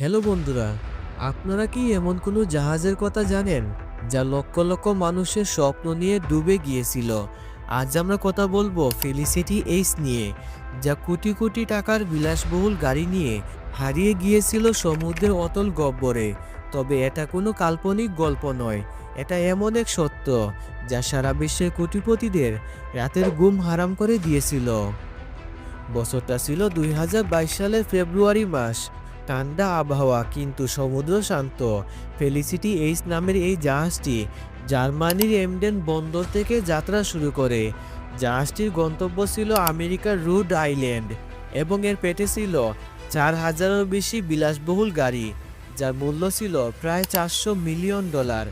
Hello বন্ধুরা, আপনারা কি এমন কোনো জাহাজের কথা জানেন যা লক্ষ লক্ষ মানুষের স্বপ্ন নিয়ে ডুবে গিয়েছিল? আজ আমরা কথা বলব ফেলিসিটি এইস নিয়ে, যা কোটি কোটি টাকার বিলাসবহুল গাড়ি নিয়ে হারিয়ে গিয়েছিল সমুদ্রের অতল গব্বরে। তবে এটা কোনো কাল্পনিক গল্প নয়, এটা এমন এক সত্য যা সারা বিশ্বের কোটিপতিদের রাতের ঘুম হারাম করে দিয়েছিল। বছরটা ছিল দুই হাজার বাইশ সালের ফেব্রুয়ারি মাস ঠান্ডা আবহাওয়া, কিন্তু সমুদ্র শান্ত। ফেলিসিটি এইস নামের এই জাহাজটি জার্মানির এমডেন বন্দর থেকে যাত্রা শুরু করে। জাহাজটির গন্তব্য ছিল আমেরিকার রুড আইল্যান্ড এবং এর পেটে ছিল চার হাজারেরও বেশি বিলাসবহুল গাড়ি, যার মূল্য ছিল প্রায় চারশো মিলিয়ন ডলার,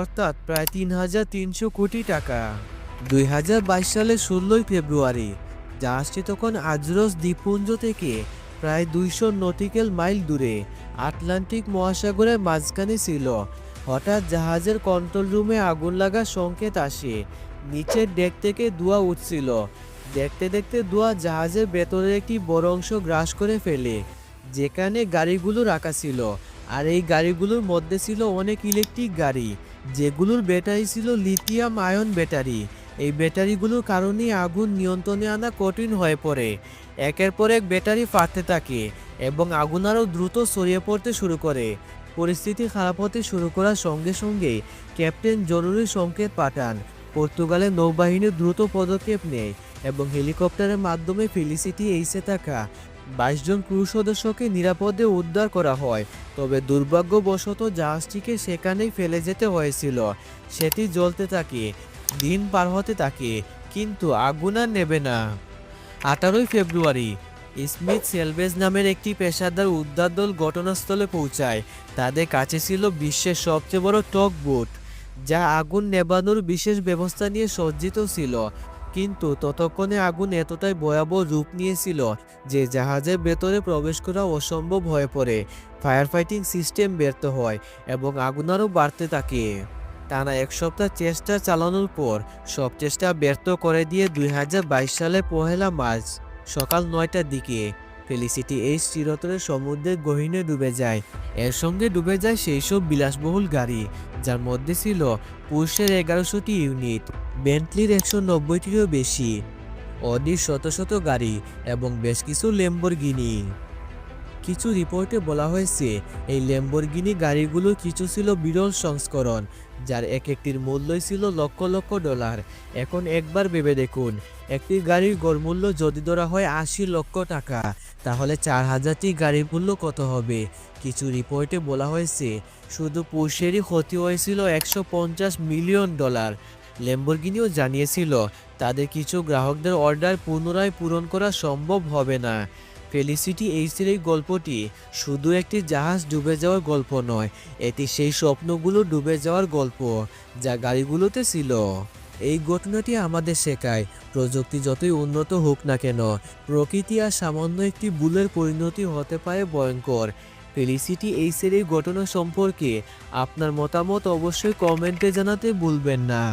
অর্থাৎ প্রায় তিন হাজার তিনশো কোটি টাকা। দুই হাজার বাইশ সালের ষোলোই ফেব্রুয়ারি, জাহাজটি তখন আজরস দ্বীপপুঞ্জ থেকে প্রায় দুইশো নটিক্যাল মাইল দূরে, আটলান্টিক মহাসাগরের মাঝখানে ছিল। হঠাৎ জাহাজের কন্ট্রোল রুমে আগুন লাগার সংকেত আসে। নিচের ডেক থেকে ধোঁয়া উঠছিল। দেখতে দেখতে ধোঁয়া জাহাজের ভেতরের একটি বড় অংশ গ্রাস করে ফেলে, যেখানে গাড়িগুলো রাখা ছিল। আর এই গাড়িগুলোর মধ্যে ছিল অনেক ইলেকট্রিক গাড়ি, যেগুলোর ব্যাটারি ছিল লিথিয়াম আয়ন ব্যাটারি। এই ব্যাটারিগুলোর কারণেই আগুন নিয়ন্ত্রণে আনা কঠিন হয়ে পড়ে। একের পর এক ব্যাটারি ফাটতে থাকে এবং আগুন আরও দ্রুত ছড়িয়ে পড়তে শুরু করে। পরিস্থিতি খারাপ হতে শুরু করার সঙ্গে সঙ্গে ক্যাপ্টেন জরুরি সংকেত পাঠান। পর্তুগালের নৌবাহিনী দ্রুত পদক্ষেপ নেয় এবং হেলিকপ্টারের মাধ্যমে ফেলিসিটি এইসে থাকা বাইশ জন ক্রু সদস্যকে নিরাপদে উদ্ধার করা হয়। তবে দুর্ভাগ্যবশত জাহাজটিকে সেখানেই ফেলে যেতে হয়েছিল। সেটি জ্বলতে থাকে। দিন পার হতে থাকে, কিন্তু আগুন আর নেবে না। আঠারোই ফেব্রুয়ারি, স্মিথ সেলভেজ নামের একটি পেশাদার উদ্ধার দল ঘটনাস্থলে পৌঁছায়। তাদের কাছে ছিল বিশ্বের সবচেয়ে বড় টক বোট, যা আগুন নেবানোর বিশেষ ব্যবস্থা নিয়ে সজ্জিত ছিল, কিন্তু ততক্ষণে আগুন এতটাই ভয়াবহ রূপ নিয়েছিল যে জাহাজের ভেতরে প্রবেশ করা অসম্ভব হয়ে পড়ে। ফায়ার ফাইটিং সিস্টেম ব্যর্থ হয় এবং আগুন আরও বাড়তে থাকে। টানা এক সপ্তাহ চেষ্টা চালানোর পর সব চেষ্টা ব্যর্থ করে দিয়ে দুই হাজার বাইশ সালে পহেলা মার্চ সকাল নয়টার দিকে ফেলিসিটি এই চিরতরে সমুদ্রের গহীনে ডুবে যায়। এর সঙ্গে ডুবে যায় সেই সব বিলাসবহুল গাড়ি, যার মধ্যে ছিল পুরুষের এগারোশোটি ইউনিট, বেন্টলির একশো নব্বইটিরও বেশি। অডির শত শত গাড়ি এবং বেশ কিছু লেম্বরগিনি কিছু রিপোর্টে বলা হয়েছে, এই ল্যাম্বরগিনি গাড়িগুলো কিছু ছিল বিরল সংস্করণ, যার এক একটির মূল্যই ছিল লক্ষ লক্ষ ডলার। এখন একবার ভেবে দেখুন, একটি গাড়ির গড় মূল্য যদি ধরা হয় আশি লক্ষ টাকা, তাহলে চার হাজারটি গাড়ির মূল্য কত হবে? কিছু রিপোর্টে বলা হয়েছে, শুধু পুরুষেরই ক্ষতি হয়েছিল একশো পঞ্চাশ মিলিয়ন ডলার। ল্যাম্বরগিনিও জানিয়েছিল, তাদের কিছু গ্রাহকদের অর্ডার পুনরায় পূরণ করা সম্ভব হবে না। ফেলিসিটি এইসের এই গল্পটি শুধু একটি জাহাজ ডুবে যাওয়ার গল্প নয়, এটি সেই স্বপ্নগুলো ডুবে যাওয়ার গল্প যা গাড়িগুলোতে ছিল। এই ঘটনাটি আমাদের শেখায়, প্রযুক্তি যতই উন্নত হোক না কেন, প্রকৃতি আর সামান্য একটি ভুলের পরিণতি হতে পারে ভয়ঙ্কর। ফেলিসিটি এইসের এই ঘটনা সম্পর্কে আপনার মতামত অবশ্যই কমেন্টে জানাতে ভুলবেন না।